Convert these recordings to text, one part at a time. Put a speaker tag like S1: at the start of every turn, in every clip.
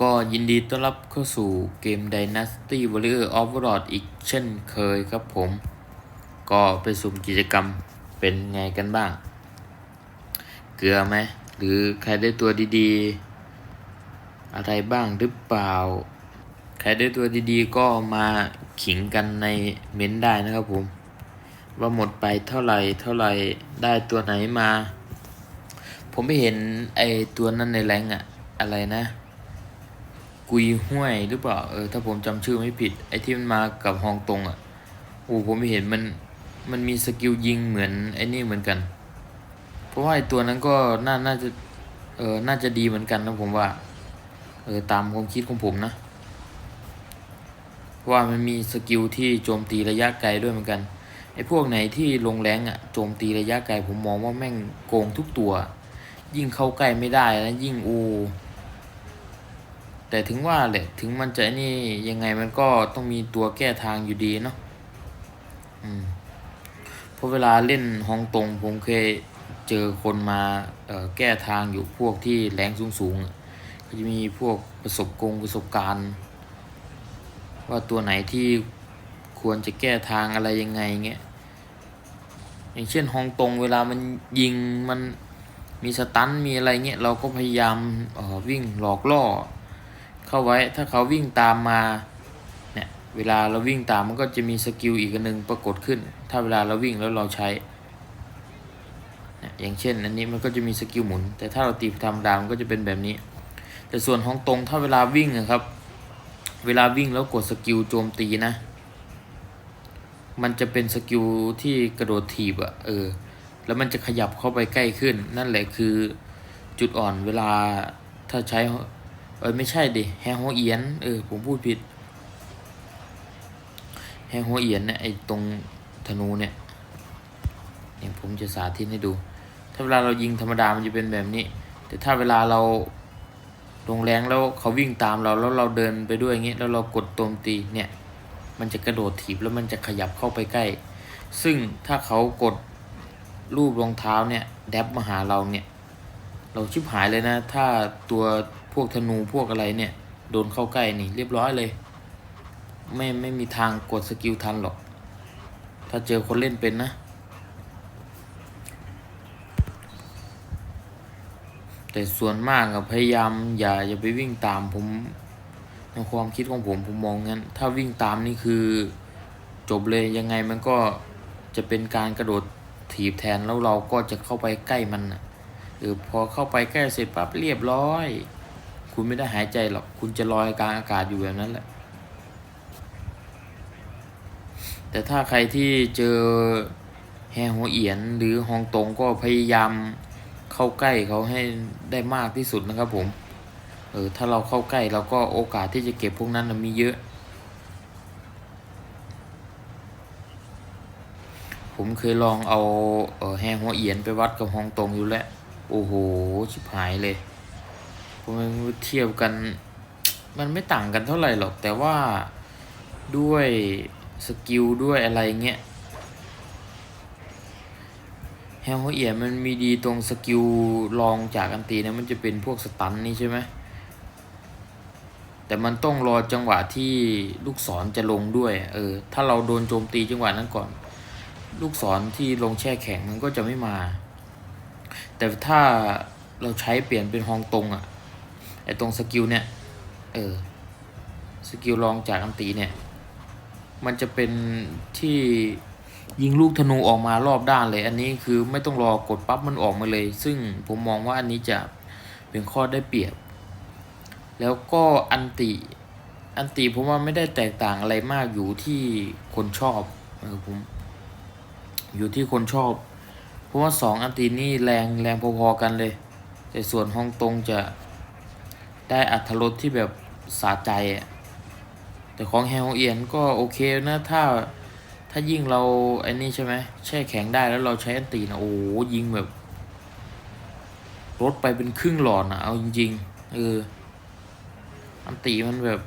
S1: ก็ยินดีต้อนรับเข้าสู่เกม Dynasty Warrior Overlord อีกเช่นเคยครับผม ก็ไปสุ่มกิจกรรมเป็นไงกันบ้าง เกลือไหม หรือใครได้ตัวดีๆ อะไรบ้างหรือเปล่า ใครได้ตัวดีๆ ก็มาขิงกันในเม้นต์ได้นะครับผม ว่าหมดไปเท่าไหร่เท่าไหร่ได้ตัวไหนมา ผมไม่เห็นไอตัวนั้นในแรงอะอะไรนะ กุยห้วยหรือเปล่าเออถ้าผมจำชื่อไม่ผิด ไอ้ที่มันมากับฮองตงอะ่ะโอ้ผมไม่เห็นมันมันมีสกิลยิงเหมือนไอ้นี่เหมือนกัน เพราะว่าไอ้ตัวนั้นก็น่าน่าจะเออน่าจะดีเหมือนกันนะผมว่า เออตามความคิดของผมนะ ว่ามันมีสกิลที่โจมตีระยะไกลด้วยเหมือนกันไอ้พวกไหนที่ลงแรงอะ่ะโจมตีระยะไกลผมมองว่าแม่งโกงทุกตัว ยิ่งเข้าใกล้ไม่ได้แล้วยิ่งอู แต่ถึงว่าแหละถึงมันจะนี่ยังไงมันก็ต้องมีตัวแก้ทางอยู่ดีเนาะอืมเพราะเวลาเล่นฮองตงผมเคยเจอคนมาเอ่อแก้ทางอยู่พวกที่แรงสูงๆก็จะมีพวกประสบกงประสบการณ์ ว่าตัวไหนที่ควรจะแก้ทางอะไรยังไงเงี้ยอย่างเช่นฮองตงเวลามันยิงมันมีสตันมีอะไรเงี้ยเราก็พยายามออวิ่งหลอกล่อ เข้าไว้ถ้าเขาวิ่งตามมาเนี่ยเวลาเราวิ่งตามมันก็จะมีสกิลอีกหนึ่งปรากฏขึ้น ถ้าเวลาเราวิ่งแล้วเราใช้เนี่ยอย่างเช่นอันนี้มันก็จะมีสกิลหมุน แต่ถ้าเราตีธรรมดามันก็จะเป็นแบบนี้ แต่ส่วนห้องตรงถ้าเวลาวิ่งอะครับ เวลาวิ่งแล้วกดสกิลโจมตีนะ มันจะเป็นสกิลที่กระโดดถีบอะเออ แล้วมันจะขยับเข้าไปใกล้ขึ้น นั่นแหละคือจุดอ่อนเวลาถ้าใช้ เออไม่ใช่ดิแฮงโฮเอียนเออผมพูดผิดแฮงโฮเอียนเนี่ยไอตรงธนูเนี่ยเนี่ยผมจะสาธิตให้ดู ถ้าเวลาเรายิงธรรมดามันจะเป็นแบบนี้ แต่ถ้าเวลาเราลงแรงแล้วเขาวิ่งตามเราแล้วเราเดินไปด้วยอย่างเงี้ยแล้วเรากดโจมตีเนี่ยมันจะกระโดดถีบแล้วมันจะขยับเข้าไปใกล้ ซึ่งถ้าเขากดรูปรองเท้าเนี่ยแดบมาหาเราเนี่ย เราชิบหายเลยนะ ถ้าตัว พวกธนูพวกอะไรเนี่ย โดนเข้าใกล้นี่เรียบร้อยเลย ไม่ไม่มีทางกดสกิลทันหรอก ถ้าเจอคนเล่นเป็นนะ แต่ส่วนมากอะพยายามอย่าอย่าไปวิ่งตามผมในความคิดของผมผมมองงั้น ถ้าวิ่งตามนี่คือจบเลยยังไงมันก็จะเป็นการกระโดดถีบแทนแล้วเราก็จะเข้าไปใกล้มันน่ะเออพอเข้าไปใกล้เสร็จปั๊บเรียบร้อย คุณไม่ได้หายใจหรอก คุณจะลอยกลางอากาศอยู่แบบนั้นแหละ แต่ถ้าใครที่เจอแฮหัวเอียนหรือฮองตงก็พยายามเข้าใกล้เขาให้ได้มากที่สุดนะครับผม เออถ้าเราเข้าใกล้เราก็โอกาสที่จะเก็บพวกนั้นนมีเยอะ ผมเคยลองเอาเออแฮหัวเอียนไปวัดกับฮองตงอยู่แล้ว โอ้โห ชิบหายเลย ผมเทียบกัน มันไม่ต่างกันเท่าไหร่หรอก แต่ว่าด้วยสกิลด้วยอะไรเงี้ยแฮมโฮเอียมันมีดีตรงสกิลลองจากอันตีนะมันจะเป็นพวกสตันนี่ใช่ไหมแต่มันต้องรอจังหวะที่ลูกศรจะลงด้วย เออ ถ้าเราโดนโจมตีจังหวะนั้นก่อน ลูกศรที่ลงแช่แข็งมันก็จะไม่มา แต่ถ้าเราใช้เปลี่ยนเป็นฮองตรงอะ ไอตรงสกิลเนี่ย เออ สกิลลองจากอันตีเนี่ย มันจะเป็นที่ยิงลูกธนูออกมารอบด้านเลย อันนี้คือไม่ต้องรอกดปั๊บมันออกมาเลย ซึ่งผมมองว่าอันนี้จะเป็นข้อได้เปรียบ แล้วก็อันติอันติผมว่าไม่ได้แตกต่างอะไรมากอยู่ที่คนชอบเออผมอยู่ที่คนชอบ เพราะว่าสองอันตีนี่แรงแรงพอๆกันเลย แต่ส่วนฮองตงจะ ได้อัตรสที่แบบสาใจอะแต่ของแฮงเอียนก็โอเคนะถ้าถ้ายิ่งเราไอ้นี่ใช่ไหมแช่แข็งได้แล้วเราใช้อันตีนะโอ้ยิงแบบลดไปเป็นครึ่งหลอดนะเอาจริงๆเอออันตีมันแบบ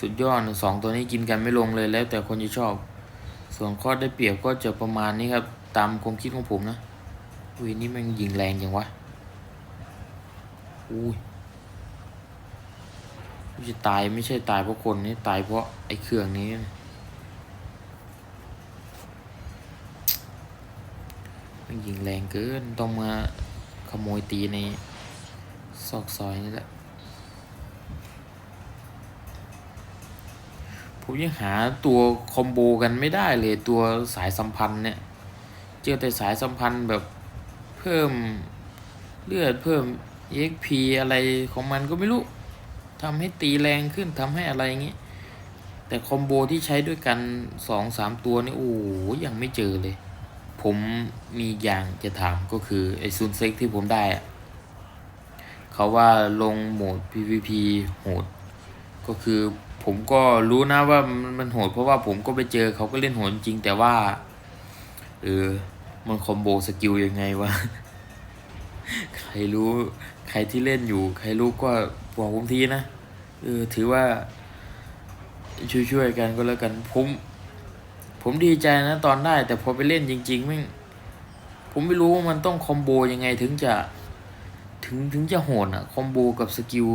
S1: สุดยอดสองตัวนี้กินกันไม่ลงเลยแล้วแต่คนจะชอบ ส่วนข้อได้เปรียบก็จะประมาณนี้ครับ ตามความคิดของผมนะอุ้ยนี่มันยิงแรงจังวะ อุ้ยไม่ใช่ตายไม่ใช่ตายเพราะคนนี่ตายเพราะไอ้เครื่องนี้ มันยิงแรงเกิน ต้องมาขโมยตีในซอกซอยนี่แหละ ผมยังหาตัวคอมโบกันไม่ได้เลยตัวสายสัมพันธ์เนี่ย เจอแต่สายสัมพันธ์แบบเพิ่มเลือดเพิ่ม EXP อะไรของมันก็ไม่รู้ทำให้ตีแรงขึ้นทำให้อะไรอย่างงี้ แต่คอมโบที่ใช้ด้วยกันสองสามตัวนี่โอ้ยังไม่เจอเลย ผมมีอย่างจะถามก็คือ ไอซูนเซ็กที่ผมได้อะเขาว่าลงโหมด PVP โหด ก็คือผมก็รู้นะว่ามันมันโหดเพราะว่าผมก็ไปเจอเขาก็เล่นโหดจริงแต่ว่า เออ มันคอมโบสกิลยังไงวะ ใครรู้ใครที่เล่นอยู่ ใครรู้ก็บอกผมทีนะเออถือว่า ช่วยๆกันก็แล้วกันผมผมดีใจนะตอนได้ แต่พอไปเล่นจริงๆแม่งผมไม่รู้ว่ามันต้องคอมโบยังไงถึงจะถึงถึงจะโหดอะคอมโบกับสกิล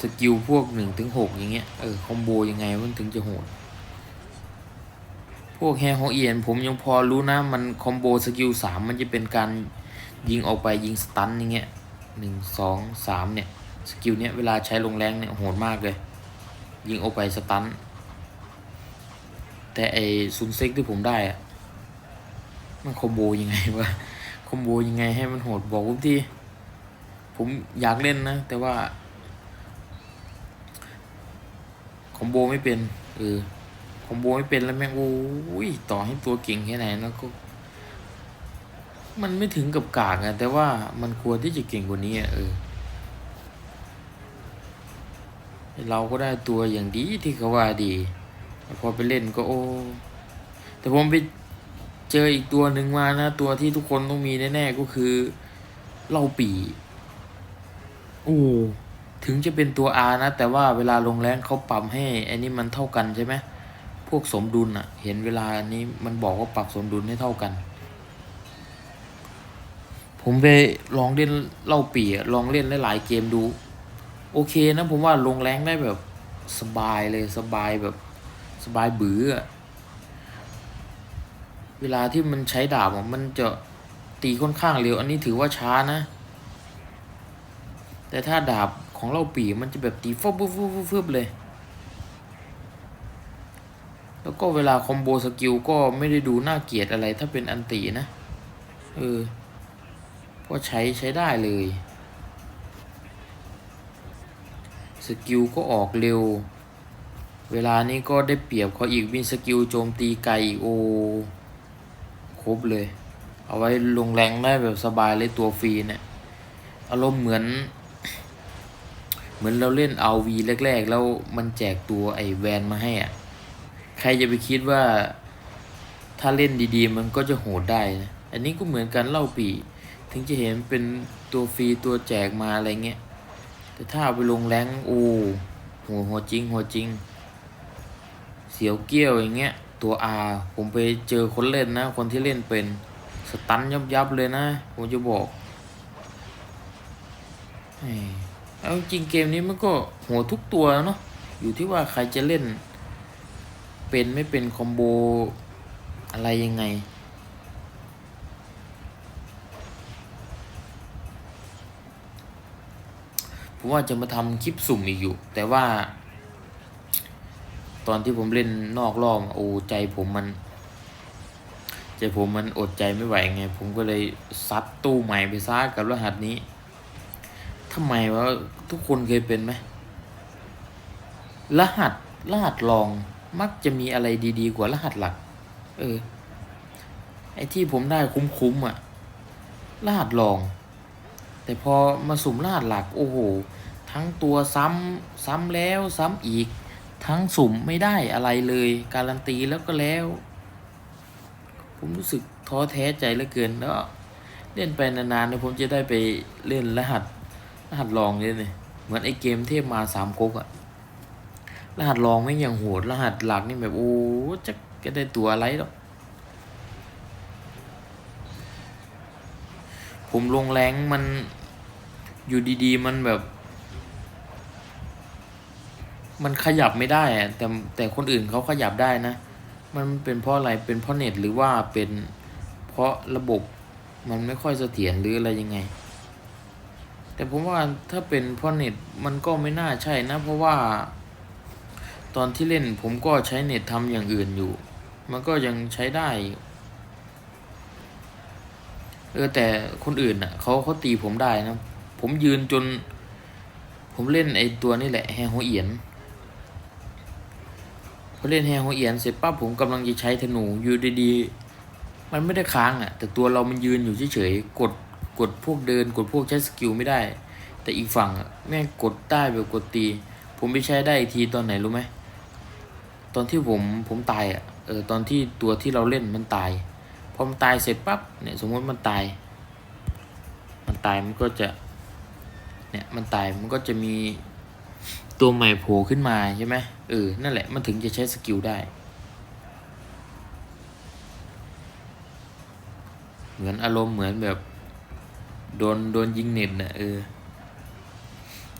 S1: สกิลพวกหนึ่งถึงหกอย่างเงี้ยเออคอมโบยังไงมันถึงจะโหด วกแฮร์ฮเอียนผมยังพอรู้นะ มันคอมโบสกิลสามมันจะเป็นการยิงออกไปยิงสตันอย่างเงี้ยหนึ่งสองสามเนี่ย สกิลเนี้ยเวลาใช้ลงแรงเนี่ยโหดมากเลย ยิงออกไปสตัน แต่ไอซุนเซ็กที่ผมได้อะมันคอมโบยังไงวะคอมโบยังไงให้มันโหดบอกผมทีผมอยากเล่นนะ แต่ว่าคอมโบไม่เป็นเออ คอมโบไม่เป็นแล้วแม่งโอ้ยต่อให้ตัวเก่งแค่ไหนแล้วก็ มันไม่ถึงกับกากอะแต่ว่ามันควรที่จะเก่งกว่านี้อะเออเราก็ได้ตัวอย่างดีที่เขาว่าดีพอไปเล่นก็โอ้ แต่ผมไปเจออีกตัวหนึ่งมานะ ตัวที่ทุกคนต้องมีแน่ๆก็คือเหล่าปีโอ้ถึงจะเป็นตัว R นะ แต่ว่าเวลาลงแรงเขาปรับให้อันนี้มันเท่ากันใช่ไหม วกสมดุลอะเห็นเวลานี้มันบอกว่าปรับสมดุลให้เท่ากัน ผมไปลองเล่นเหล่าปีอะลองเล่นหลายๆเกมดู โอเคนะผมว่าลงแรงได้แบบสบายเลยสบายแบบสบายบืออะเวลาที่มันใช้ดาบอะมันจะตีค่อนข้างเร็ว อันนี้ถือว่าช้านะ แต่ถ้าดาบของเราปีมันจะแบบตีฟบฟบฟบฟบเลย แล้ว ก็เวลาคอมโบสกิลก็ไม่ได้ดูน่าเกลียดอะไรถ้าเป็นอันตีนะ เออเพราะใช้ใช้ได้เลย สกิลก็ออกเร็ว เวลานี้ก็ได้เปรียบเขาอีกมีสกิลโจมตีไกลโอ ครบเลย เอาไว้ลงแรงได้แบบสบายเลยตัวฟรีเนี่ย อารมณ์เหมือนเหมือนเราเล่นเอาวีแรก ๆ แล้วมันแจกตัวไอแวนมาให้อะ ใครจะไปคิดว่าถ้าเล่นดีๆ มันก็จะโหดได้นะอันนี้ก็เหมือนกันเล่าปี ถึงจะเห็นเป็นตัวฟรีตัวแจกมาอะไรเงี้ย แต่ถ้าเอาไปลงแรงโอ้โหโหดจริงโหดจริง เสียวเกี้ยวอย่างเงี้ย ตัว R ผมไปเจอคนเล่นนะ คนที่เล่นเป็นสตันยับยับๆเลยนะผมจะบอกเอ้ยเอาจริงเกมนี้มันก็โหดทุกตัวเนาะอยู่ที่ว่าใครจะเล่น เป็นไม่เป็นคอมโบอะไรยังไง ผมว่าจะมาทำคลิปสุ่มอีกอยู่ แต่ว่า ตอนที่ผมเล่นนอกรอบโอ้ใจผมมัน ใจผมมันอดใจไม่ไหวไง ผมก็เลยซัดตู้ใหม่ไปซ่ากับรหัสนี้ทำไมวะทุกคนเคยเป็นไหมรหัสรหัสรอง มักจะมีอะไรดีๆ กว่ารหัสหลัก เออ ไอที่ผมได้คุ้มๆอะ รหัสรอง แต่พอมาสุ่มรหัสหลัก โอ้โห ทั้งตัวซ้ำซ้ำแล้วซ้ำอีก ทั้งสุ่มไม่ได้อะไรเลย การันตีแล้วก็แล้ว ผมรู้สึกท้อแท้ใจเหลือเกินแล้วเล่นไปนานๆเนี่ยผมจะได้ไปเล่นรหัส รหัสรองเนี่ยเลยเหมือนไอเกมเทพมาสามก๊กอะ รหัสรองไม่งยังโหด รหัสหลักนี่แบบโอ้จะก็ได้ตัวอะไรหรอกผผมลงแรงมันอยู่ดีๆ มันแบบ มันขยับไม่ได้อะแต่แต่คนอื่นเขาขยับได้นะ มันเป็นเพราะอะไรเป็นเพราะเน็ตหรือว่าเป็นเพราะระบบมันไม่ค่อยเสถียรหรืออะไรยังไง แต่ผมว่าถ้าเป็นเพราะเน็ตมันก็ไม่น่าใช่นะ เพราะว่า ตอนที่เล่นผมก็ใช้เน็ตทำอย่างอื่นอยู่ มันก็ยังใช้ได้ เออแต่คนอื่นอะเขาเขาตีผมได้นะ ผมยืนจน ผมเล่นไอตัวนี่แหละแฮโฮเอียนพอเล่นแฮโฮเอียนเสร็จปั๊บผมกำลังจะใช้ธนูอยู่ดีๆ มันไม่ได้ค้างอะ แต่ตัวเรามันยืนอยู่เฉยๆกดกดพวกเดิน กดพวกใช้สกิลไม่ได้ แต่อีกฝั่งอะแม่งกดได้แบบกดตี ผมไปใช้ได้อีกทีตอนไหนรู้ไหม ตอนที่ผมผมตายอะเออตอนที่ตัวที่เราเล่นมันตายพอมันตายเสร็จปั๊บเนี่ยสมมติมันตาย มันตายมันก็จะเนี่ยมันตายมันก็จะมีตัวใหม่โผล่ขึ้นมาใช่ไหมเออนั่นแหละมันถึงจะใช้สกิลได้ เหมือนอารมณ์เหมือนแบบโดนโดนยิงเน็ตน่ะเออ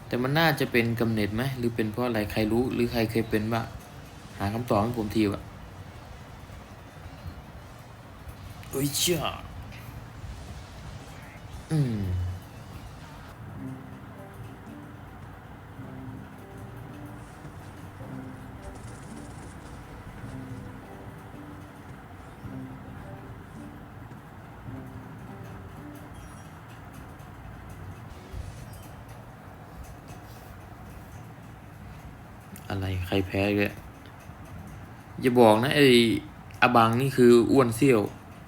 S1: แต่มันน่าจะเป็นกำเนิดไหมหรือเป็นเพราะอะไรใครรู้หรือใครเคยเป็นบ้างาคำตอบให้ผมทีวะโอ้ยจ้าอืมอะไรใครแพ้เลย อย่าบอกนะไอ้อบังนี่คืออ้วนเซี่ยว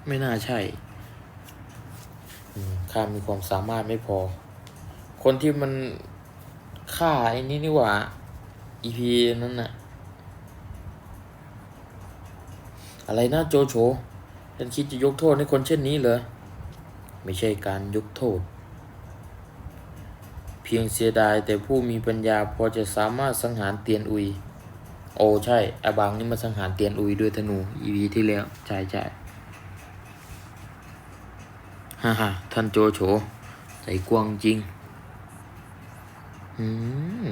S1: ไม่น่าใช่ข้ามีความสามารถไม่พอ คนที่มันฆ่าไอ้นี่นี่หว่าอีพีนั้นน่ะ อะไรนะโจโฉฉันคิดจะยกโทษให้คนเช่นนี้เหรอ ไม่ใช่การยกโทษ เพียงเสียดายแต่ผู้มีปัญญาพอจะสามารถสังหารเตียนอุย โอ้ใช่อาบางนี่มาสังหารเตียนอุยด้วยธนู อีวีที่แล้วใช่ใช่ฮ่าฮ่าท่านโจโฉใจกว้างจริง อืม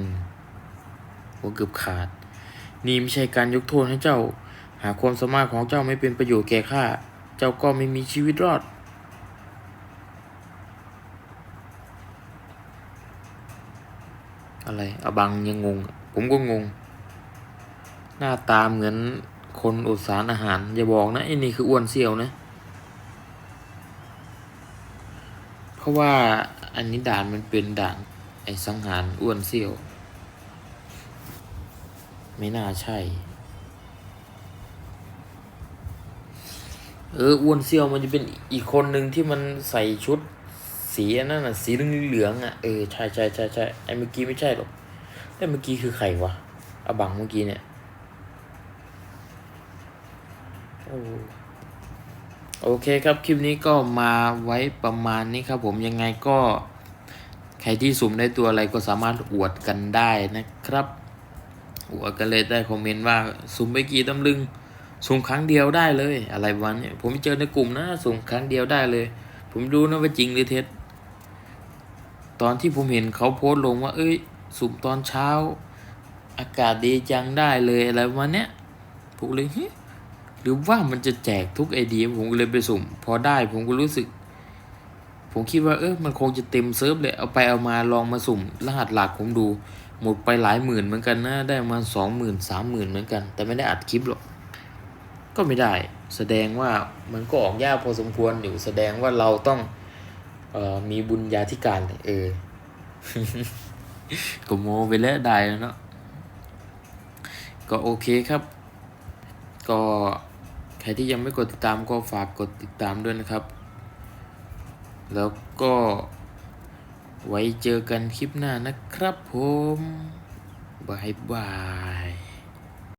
S1: หัวเกือบขาด นี่ไม่ใช่การยกโทษให้เจ้า หากความสามารถของเจ้าไม่เป็นประโยชน์แก่ข้า เจ้าก็ไม่มีชีวิตรอด อะไรอาบังยังงง ผมก็งง หน้าตาเหมือนคนอดสารอาหาร อย่าบอกนะไอ้นี่คืออ้วนเซี่ยวนะ เพราะว่าอันนี้ด่านมันเป็นด่านไอ้สังหารอ้วนเซี่ยว ไม่น่าใช่ เอออ้วนเซี่ยวมันจะเป็นอีกคนหนึ่งที่มันใส่ชุดสีอันนั้นน่ะสีเหลืองๆอะเออใช่ใช่ใช่ใช่ไอ้เมื่อกี้ไม่ใช่หรอกแต่เมื่อกี้คือใครวะอบังเมื่อกี้เนี่ย โอเคครับ คลิปนี้ก็มาไว้ประมาณนี้ครับผมยังไงก็ ใครที่สุ่มได้ตัวอะไรก็สามารถอวดกันได้นะครับอวดกันเลยได้คอมเมนต์ว่าสุ่มไปกี่ตำลึง สุ่มครั้งเดียวได้เลย อะไรประวันนี้ผมเจอในกลุ่มนะสุ่มครั้งเดียวได้เลย ผมดูนะว่าจริงหรือเท็จ ตอนที่ผมเห็นเขาโพสต์ลงว่า เอ้ย สุ่มตอนเช้า อากาศดีจังได้เลยอะไรประมาณเนี้ยผมเลยเฮ้ย หรือว่ามันจะแจกทุกไอเดียผมก็เลยไปสุ่ม พอได้ผมก็รู้สึก ผมคิดว่าเออมันคงจะเต็มเซิร์ฟเลยเอาไปเอามาลองมาสุ่ม รหัสหลักผมดู หมดไปหลายหมื่นเหมือนกันนะได้มาสองหมื่นสามหมื่นเหมือนกัน แต่ไม่ได้อัดคลิปหรอกก็ไม่ได้ แสดงว่ามันก็ออกยากพอสมควรอยู่แสดงว่าเราต้องเอ่อมีบุญญาธิการเลยเออก็โมไปแล้วได้แล้วเนาะก็โอเคครับ ก็ ใครที่ยังไม่กดติดตามก็ฝากกดติดตามด้วยนะครับ แล้วก็ไว้เจอกันคลิปหน้านะครับผมบายบาย